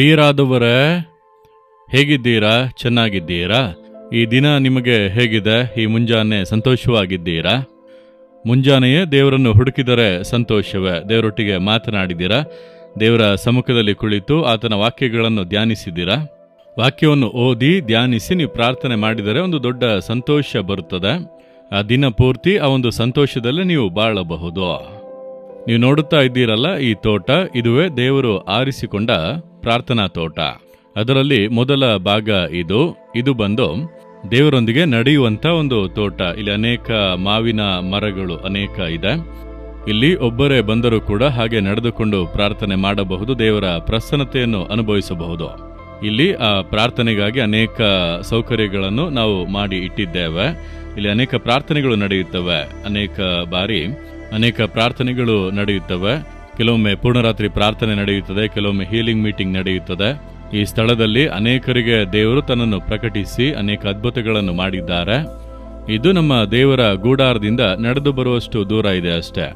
ಪ್ರಿಯರಾದವರೇ ಹೇಗಿದ್ದೀರಾ? ಚೆನ್ನಾಗಿದ್ದೀರಾ? ಈ ದಿನ ನಿಮಗೆ ಹೇಗಿದೆ? ಈ ಮುಂಜಾನೆ ಸಂತೋಷವಾಗಿದ್ದೀರಾ? ಮುಂಜಾನೆಯೇ ದೇವರನ್ನು ಹುಡುಕಿದರೆ ಸಂತೋಷವೇ? ದೇವರೊಟ್ಟಿಗೆ ಮಾತನಾಡಿದ್ದೀರಾ? ದೇವರ ಸಮ್ಮುಖದಲ್ಲಿ ಕುಳಿತು ಆತನ ವಾಕ್ಯಗಳನ್ನು ಧ್ಯಾನಿಸಿದ್ದೀರಾ? ವಾಕ್ಯವನ್ನು ಓದಿ ಧ್ಯಾನಿಸಿ ನೀವು ಪ್ರಾರ್ಥನೆ ಮಾಡಿದರೆ ಒಂದು ದೊಡ್ಡ ಸಂತೋಷ ಬರುತ್ತದೆ. ಆ ದಿನ ಪೂರ್ತಿ ಆ ಒಂದು ಸಂತೋಷದಲ್ಲಿ ನೀವು ಬಾಳಬಹುದು. ನೀವು ನೋಡುತ್ತಾ ಇದ್ದೀರಲ್ಲ ಈ ತೋಟ, ಇದುವೇ ದೇವರು ಆರಿಸಿಕೊಂಡ ಪ್ರಾರ್ಥನಾ ತೋಟ. ಅದರಲ್ಲಿ ಮೊದಲ ಭಾಗ ಇದು. ಇದು ಬಂದು ದೇವರೊಂದಿಗೆ ನಡೆಯುವಂತ ಒಂದು ತೋಟ. ಇಲ್ಲಿ ಅನೇಕ ಮಾವಿನ ಮರಗಳು ಅನೇಕ ಇದೆ. ಇಲ್ಲಿ ಒಬ್ಬರೇ ಬಂದರೂ ಕೂಡ ಹಾಗೆ ನಡೆದುಕೊಂಡು ಪ್ರಾರ್ಥನೆ ಮಾಡಬಹುದು, ದೇವರ ಪ್ರಸನ್ನತೆಯನ್ನು ಅನುಭವಿಸಬಹುದು. ಇಲ್ಲಿ ಆ ಪ್ರಾರ್ಥನೆಗಾಗಿ ಅನೇಕ ಸೌಕರ್ಯಗಳನ್ನು ನಾವು ಮಾಡಿ ಇಟ್ಟಿದ್ದೇವೆ. ಇಲ್ಲಿ ಅನೇಕ ಪ್ರಾರ್ಥನೆಗಳು ನಡೆಯುತ್ತವೆ. ಅನೇಕ ಬಾರಿ ಅನೇಕ ಪ್ರಾರ್ಥನೆಗಳು ನಡೆಯುತ್ತವೆ. ಕೆಲವೊಮ್ಮೆ ಪೂರ್ಣರಾತ್ರಿ ಪ್ರಾರ್ಥನೆ ನಡೆಯುತ್ತದೆ, ಕೆಲವೊಮ್ಮೆ ಹೀಲಿಂಗ್ ಮೀಟಿಂಗ್ ನಡೆಯುತ್ತದೆ. ಈ ಸ್ಥಳದಲ್ಲಿ ಅನೇಕರಿಗೆ ದೇವರು ತನ್ನನ್ನು ಪ್ರಕಟಿಸಿ ಅನೇಕ ಅದ್ಭುತಗಳನ್ನು ಮಾಡಿದ್ದಾರೆ. ಇದು ನಮ್ಮ ದೇವರ ಗೂಡಾರದಿಂದ ನಡೆದು ಬರುವಷ್ಟು ದೂರ ಇದೆ ಅಷ್ಟೇ.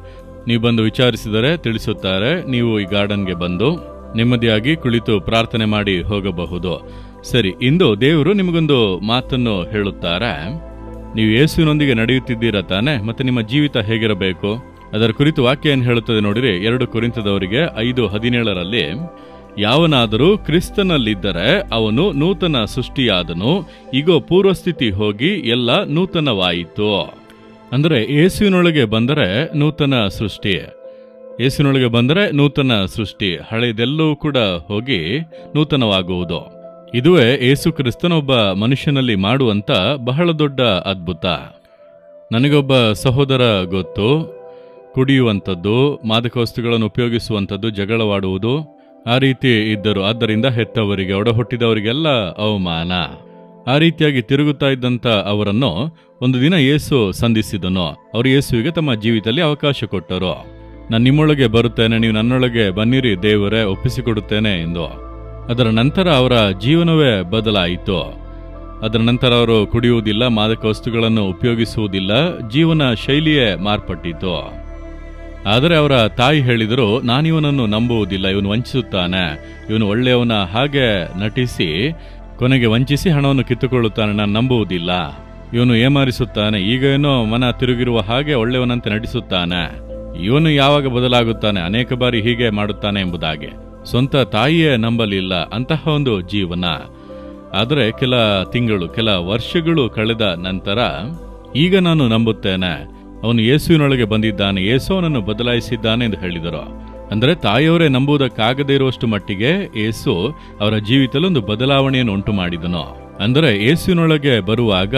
ನೀವು ಬಂದು ವಿಚಾರಿಸಿದರೆ ತಿಳಿಸುತ್ತಾರೆ, ನೀವು ಈ ಗಾರ್ಡನ್ಗೆ ಬಂದು ನೆಮ್ಮದಿಯಾಗಿ ಕುಳಿತು ಪ್ರಾರ್ಥನೆ ಮಾಡಿ ಹೋಗಬಹುದು. ಸರಿ, ಇಂದು ದೇವರು ನಿಮಗೊಂದು ಮಾತನ್ನು ಹೇಳುತ್ತಾರೆ. ನೀವು ಯೇಸುವಿನೊಂದಿಗೆ ನಡೆಯುತ್ತಿದ್ದೀರಾ ತಾನೆ? ಮತ್ತೆ ನಿಮ್ಮ ಜೀವಿತ ಹೇಗಿರಬೇಕು? ಅದರ ಕುರಿತು ವಾಕ್ಯ ಏನು ಹೇಳುತ್ತದೆ ನೋಡಿರಿ, ಎರಡು ಕುರಿತದವರಿಗೆ ಐದು ಹದಿನೇಳರಲ್ಲಿ, ಯಾವನಾದರೂ ಕ್ರಿಸ್ತನಲ್ಲಿದ್ದರೆ ಅವನು ನೂತನ ಸೃಷ್ಟಿಯಾದನು ಈಗ ಪೂರ್ವಸ್ಥಿತಿ ಹೋಗಿ ಎಲ್ಲ ನೂತನವಾಯಿತು. ಅಂದರೆ ಏಸುವಿನೊಳಗೆ ಬಂದರೆ ನೂತನ ಸೃಷ್ಟಿ, ಯೇಸುವಿನೊಳಗೆ ಬಂದರೆ ನೂತನ ಸೃಷ್ಟಿ ಹಳೆಯದೆಲ್ಲವೂ ಕೂಡ ಹೋಗಿ ನೂತನವಾಗುವುದು. ಇದುವೇ ಏಸು ಕ್ರಿಸ್ತನೊಬ್ಬ ಮನುಷ್ಯನಲ್ಲಿ ಮಾಡುವಂತ ಬಹಳ ದೊಡ್ಡ ಅದ್ಭುತ. ನನಗೊಬ್ಬ ಸಹೋದರ ಗೊತ್ತು, ಕುಡಿಯುವಂಥದ್ದು ಮಾದಕ ವಸ್ತುಗಳನ್ನು ಉಪಯೋಗಿಸುವಂಥದ್ದು, ಜಗಳವಾಡುವುದು, ಆ ರೀತಿ ಇದ್ದರು. ಆದ್ದರಿಂದ ಹೆತ್ತವರಿಗೆ, ಒಡಹುಟ್ಟಿದವರಿಗೆಲ್ಲ ಅವಮಾನ. ಆ ರೀತಿಯಾಗಿ ತಿರುಗುತ್ತಾ ಇದ್ದಂಥ ಅವರನ್ನು ಒಂದು ದಿನ ಯೇಸು ಸಂಧಿಸಿದನು. ಅವರು ಯೇಸುವಿಗೆ ತಮ್ಮ ಜೀವಿತದಲ್ಲಿ ಅವಕಾಶ ಕೊಟ್ಟರು. ನಾನು ನಿಮ್ಮೊಳಗೆ ಬರುತ್ತೇನೆ, ನೀವು ನನ್ನೊಳಗೆ ಬನ್ನಿರಿ, ದೇವರೇ, ಒಪ್ಪಿಸಿಕೊಡುತ್ತೇನೆ ಎಂದು. ಅದರ ನಂತರ ಅವರ ಜೀವನವೇ ಬದಲಾಯಿತು. ಅದರ ನಂತರ ಅವರು ಕುಡಿಯುವುದಿಲ್ಲ, ಮಾದಕ ವಸ್ತುಗಳನ್ನು ಉಪಯೋಗಿಸುವುದಿಲ್ಲ, ಜೀವನ ಶೈಲಿಯೇ ಮಾರ್ಪಟ್ಟಿತು. ಆದರೆ ಅವರ ತಾಯಿ ಹೇಳಿದರು, ನಾನಿವನನ್ನು ನಂಬುವುದಿಲ್ಲ, ಇವನು ವಂಚಿಸುತ್ತಾನೆ. ಇವನು ಒಳ್ಳೆಯವನ ಹಾಗೆ ನಟಿಸಿ, ಕೊನೆಗೆ ವಂಚಿಸಿ ಹಣವನ್ನು ಕಿತ್ತುಕೊಳ್ಳುತ್ತಾನೆ, ನಾನು ನಂಬುವುದಿಲ್ಲ. ಇವನು ಏಮಾರಿಸುತ್ತಾನೆ, ಈಗ ಏನೋ ಮನ ತಿರುಗಿರುವ ಹಾಗೆ ಒಳ್ಳೆಯವನಂತೆ ನಟಿಸುತ್ತಾನೆ. ಇವನು ಯಾವಾಗ ಬದಲಾಗುತ್ತಾನೆ, ಅನೇಕ ಬಾರಿ ಹೀಗೆ ಮಾಡುತ್ತಾನೆ ಎಂಬುದಾಗಿ. ಸ್ವಂತ ತಾಯಿಯೇ ನಂಬಲಿಲ್ಲ ಅಂತಹ ಒಂದು ಜೀವನ. ಆದರೆ ಕೆಲ ತಿಂಗಳು, ಕೆಲ ವರ್ಷಗಳು ಕಳೆದ ನಂತರ ಈಗ ನಾನು ನಂಬುತ್ತೇನೆ, ಅವನು ಯೇಸುವಿನೊಳಗೆ ಬಂದಿದ್ದಾನೆ ಯೇಸು ಅವನನ್ನು ಬದಲಾಯಿಸಿದ್ದಾನೆ ಎಂದು ಹೇಳಿದರು. ಅಂದರೆ ತಾಯಿಯವರೇ ನಂಬುವುದಕ್ಕಾಗದೇ ಇರುವಷ್ಟು ಮಟ್ಟಿಗೆ ಯೇಸು ಅವರ ಜೀವಿತದಲ್ಲಿ ಒಂದು ಬದಲಾವಣೆಯನ್ನು ಉಂಟು ಮಾಡಿದನು ಅಂದರೆ ಯೇಸುವಿನೊಳಗೆ ಬರುವಾಗ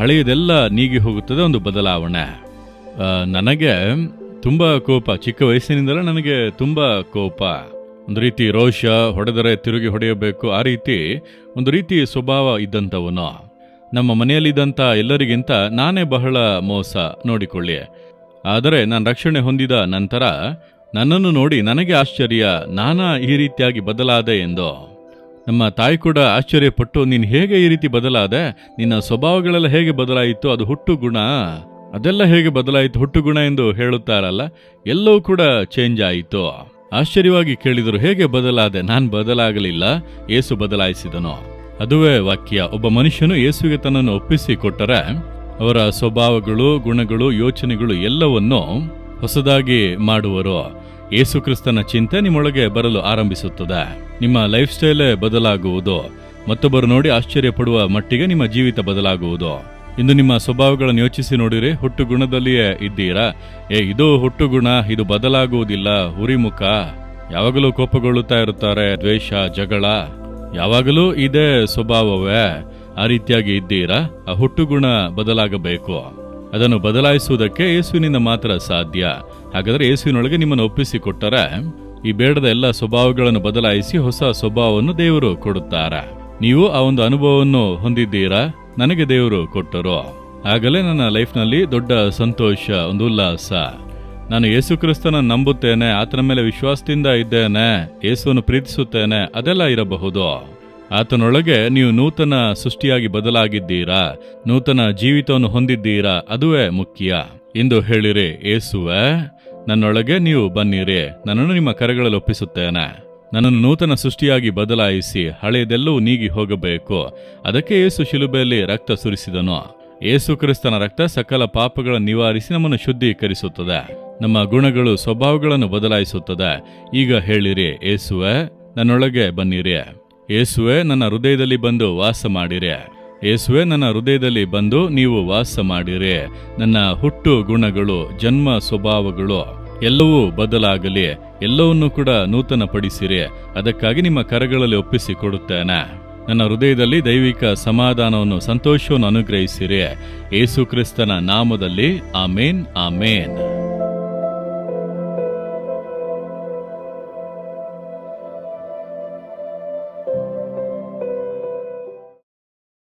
ಹಳೆಯದೆಲ್ಲ ನೀಗಿ ಹೋಗುತ್ತದೆ ಒಂದು ಬದಲಾವಣೆ. ನನಗೆ ತುಂಬ ಕೋಪ, ಚಿಕ್ಕ ವಯಸ್ಸಿನಿಂದಲೇ ನನಗೆ ತುಂಬ ಕೋಪ. ಒಂದು ರೀತಿ ರೋಷ ಹೊಡೆದರೆ ತಿರುಗಿ ಹೊಡೆಯಬೇಕು. ಆ ರೀತಿ ಒಂದು ರೀತಿ ಸ್ವಭಾವ ಇದ್ದಂಥವನು. ನಮ್ಮ ಮನೆಯಲ್ಲಿದ್ದಂಥ ಎಲ್ಲರಿಗಿಂತ ನಾನೇ ಬಹಳ ಮೋಸ ನೋಡಿಕೊಳ್ಳಿ. ಆದರೆ ನಾನು ರಕ್ಷಣೆ ಹೊಂದಿದ ನಂತರ ನನ್ನನ್ನು ನೋಡಿ ನನಗೆ ಆಶ್ಚರ್ಯ, ನಾನಾ ಈ ರೀತಿಯಾಗಿ ಬದಲಾದೆ ಎಂದು. ನಮ್ಮ ತಾಯಿ ಕೂಡ ಆಶ್ಚರ್ಯಪಟ್ಟು, ನೀನು ಹೇಗೆ ಈ ರೀತಿ ಬದಲಾದೆ? ನಿನ್ನ ಸ್ವಭಾವಗಳೆಲ್ಲ ಹೇಗೆ ಬದಲಾಯಿತು? ಅದು ಹುಟ್ಟು ಗುಣ ಅದೆಲ್ಲ ಹೇಗೆ ಬದಲಾಯಿತು? ಹುಟ್ಟು ಗುಣ ಎಂದು ಹೇಳುತ್ತಾರಲ್ಲ, ಎಲ್ಲವೂ ಕೂಡ ಚೇಂಜ್ ಆಯಿತು. ಆಶ್ಚರ್ಯವಾಗಿ ಕೇಳಿದರು, ಹೇಗೆ ಬದಲಾದೆ? ನಾನು ಬದಲಾಗಲಿಲ್ಲ. ಏಸು ಬದಲಾಯಿಸಿದನು. ಅದುವೇ ವಾಕ್ಯ, ಒಬ್ಬ ಮನುಷ್ಯನು ಯೇಸುವಿಗೆ ತನ್ನನ್ನು ಒಪ್ಪಿಸಿ ಕೊಟ್ಟರೆ ಅವರ ಸ್ವಭಾವಗಳು, ಗುಣಗಳು, ಯೋಚನೆಗಳು ಎಲ್ಲವನ್ನೂ ಹೊಸದಾಗಿ ಮಾಡುವರು. ಯೇಸುಕ್ರಿಸ್ತನ ಚಿಂತೆ ನಿಮ್ಮೊಳಗೆ ಬರಲು ಆರಂಭಿಸುತ್ತದೆ. ನಿಮ್ಮ ಲೈಫ್ ಸ್ಟೈಲೇ ಬದಲಾಗುವುದು. ಮತ್ತೊಬ್ಬರು ನೋಡಿ ಆಶ್ಚರ್ಯ ಪಡುವ ಮಟ್ಟಿಗೆ ನಿಮ್ಮ ಜೀವಿತ ಬದಲಾಗುವುದು. ಇಂದು ನಿಮ್ಮ ಸ್ವಭಾವಗಳನ್ನು ಯೋಚಿಸಿ ನೋಡಿರಿ ಹುಟ್ಟು ಗುಣದಲ್ಲಿಯೇ ಇದ್ದೀರಾ? ಏ, ಇದು ಹುಟ್ಟು ಗುಣ ಇದು ಬದಲಾಗುವುದಿಲ್ಲ, ಹುರಿಮುಖ. ಯಾವಾಗಲೂ ಕೋಪಗೊಳ್ಳುತ್ತಾ ಇರುತ್ತಾರೆ, ದ್ವೇಷ, ಜಗಳ. ಯಾವಾಗಲೂ ಇದೇ ಸ್ವಭಾವವೇ. ಆ ರೀತಿಯಾಗಿ ಇದ್ದೀರಾ? ಆ ಹುಟ್ಟು ಗುಣ ಬದಲಾಗಬೇಕು. ಅದನ್ನು ಬದಲಾಯಿಸುವುದಕ್ಕೆ ಯೇಸುವಿನಿಂದ ಮಾತ್ರ ಸಾಧ್ಯ. ಹಾಗಾದರೆ ಯೇಸುವಿನೊಳಗೆ ನಿಮ್ಮನ್ನು ಒಪ್ಪಿಸಿಕೊಟ್ಟರೆ, ಈ ಬೇಡದ ಎಲ್ಲ ಸ್ವಭಾವಗಳನ್ನು ಬದಲಾಯಿಸಿ ಹೊಸ ಸ್ವಭಾವವನ್ನು ದೇವರು ಕೊಡುತ್ತಾರೆ. ನೀವು ಆ ಒಂದು ಅನುಭವವನ್ನು ಹೊಂದಿದ್ದೀರಾ? ನನಗೆ ದೇವರು ಕೊಟ್ಟರು? ಆಗಲೇ ನನ್ನ ಲೈಫ್ನಲ್ಲಿ ದೊಡ್ಡ ಸಂತೋಷ, ಒಂದು ಉಲ್ಲಾಸ. ನಾನು ಯೇಸು ಕ್ರಿಸ್ತನ ನಂಬುತ್ತೇನೆ, ಆತನ ಮೇಲೆ ವಿಶ್ವಾಸದಿಂದ ಇದ್ದೇನೆ, ಯೇಸುವನ್ನು ಪ್ರೀತಿಸುತ್ತೇನೆ, ಅದೆಲ್ಲ ಇರಬಹುದು. ಆತನೊಳಗೆ ನೀವು ನೂತನ ಸೃಷ್ಟಿಯಾಗಿ ಬದಲಾಗಿದ್ದೀರಾ? ನೂತನ ಜೀವಿತವನ್ನು ಹೊಂದಿದ್ದೀರಾ? ಅದುವೇ ಮುಖ್ಯ. ಎಂದು ಹೇಳಿರಿ, ಯೇಸುವೆ, ನನ್ನೊಳಗೆ ನೀವು ಬನ್ನಿರಿ. ನನ್ನನ್ನು ನಿಮ್ಮ ಕರೆಗಳಲ್ಲಿ ಒಪ್ಪಿಸುತ್ತೇನೆ. ನನ್ನನ್ನು ನೂತನ ಸೃಷ್ಟಿಯಾಗಿ ಬದಲಾಯಿಸಿ ಹಳೆಯದೆಲ್ಲವೂ ನೀಗಿ ಹೋಗಬೇಕು. ಅದಕ್ಕೆ ಏಸು ಶಿಲುಬೆಯಲ್ಲಿ ರಕ್ತ ಸುರಿಸಿದನು. ಏಸು ಕ್ರಿಸ್ತನ ರಕ್ತ ಸಕಲ ಪಾಪಗಳ ನಿವಾರಿಸಿ ನಮ್ಮನ್ನು ಶುದ್ಧೀಕರಿಸುತ್ತದೆ. ನಮ್ಮ ಗುಣಗಳು, ಸ್ವಭಾವಗಳನ್ನು ಬದಲಾಯಿಸುತ್ತದೆ. ಈಗ ಹೇಳಿರಿ ಏಸುವೆ ನನ್ನೊಳಗೆ ಬನ್ನಿರಿ. ಏಸುವೆ ನನ್ನ ಹೃದಯದಲ್ಲಿ ಬಂದು ವಾಸ ಮಾಡಿರಿ. ಏಸುವೆ ನನ್ನ ಹೃದಯದಲ್ಲಿ ಬಂದು ನೀವು ವಾಸ ಮಾಡಿರಿ. ನನ್ನ ಹುಟ್ಟು ಗುಣಗಳು, ಜನ್ಮ ಸ್ವಭಾವಗಳು ಎಲ್ಲವೂ ಬದಲಾಗಲಿ, ಎಲ್ಲವನ್ನೂ ಕೂಡ ನೂತನ ಪಡಿಸಿರಿ ಅದಕ್ಕಾಗಿ ನಿಮ್ಮ ಕರಗಳಲ್ಲಿ ಒಪ್ಪಿಸಿ ಕೊಡುತ್ತೇನೆ ನನ್ನ ಹೃದಯದಲ್ಲಿ ದೈವಿಕ ಸಮಾಧಾನವನ್ನು, ಸಂತೋಷವನ್ನು ಅನುಗ್ರಹಿಸಿರಿ. ಯೇಸು ಕ್ರಿಸ್ತನ ನಾಮದಲ್ಲಿ ಆಮೇನ್ ಆಮೇನ್.